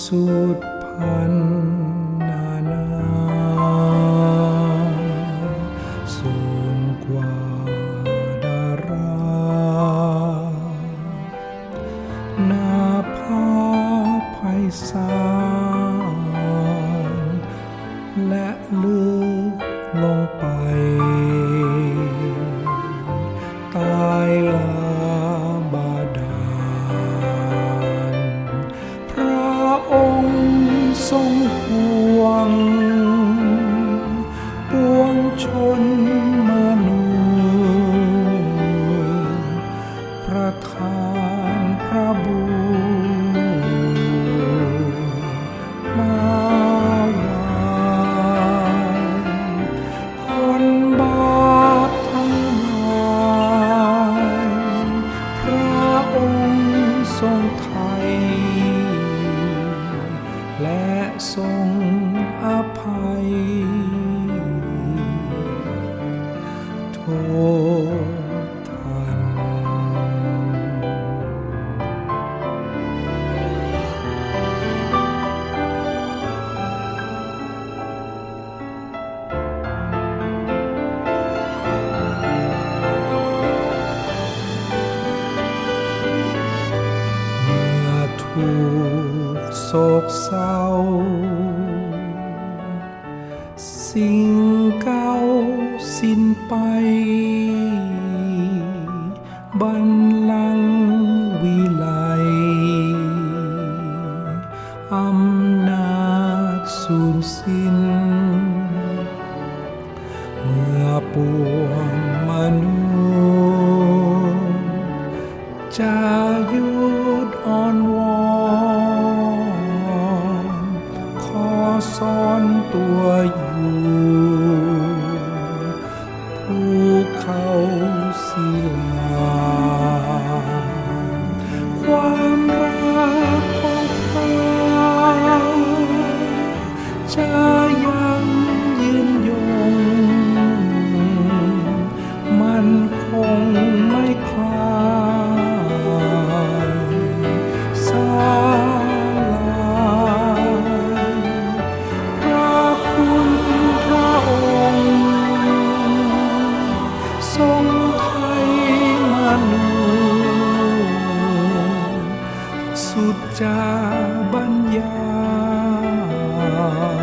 สุดพันนานาสูงกว่าดาราหน้าผาไพศาลและลึกลงไป ทรงไทย และทรงอภัย โทษ ศกเศร้า สิ่งเก่าสิ้นไปบันลังวิไลอำนาจสูญสิ้น เมื่อปวง ตัวอยู่ผู้เขาศิลา ความรักของพระจะยังยืนยง มันคง จะบรรยาย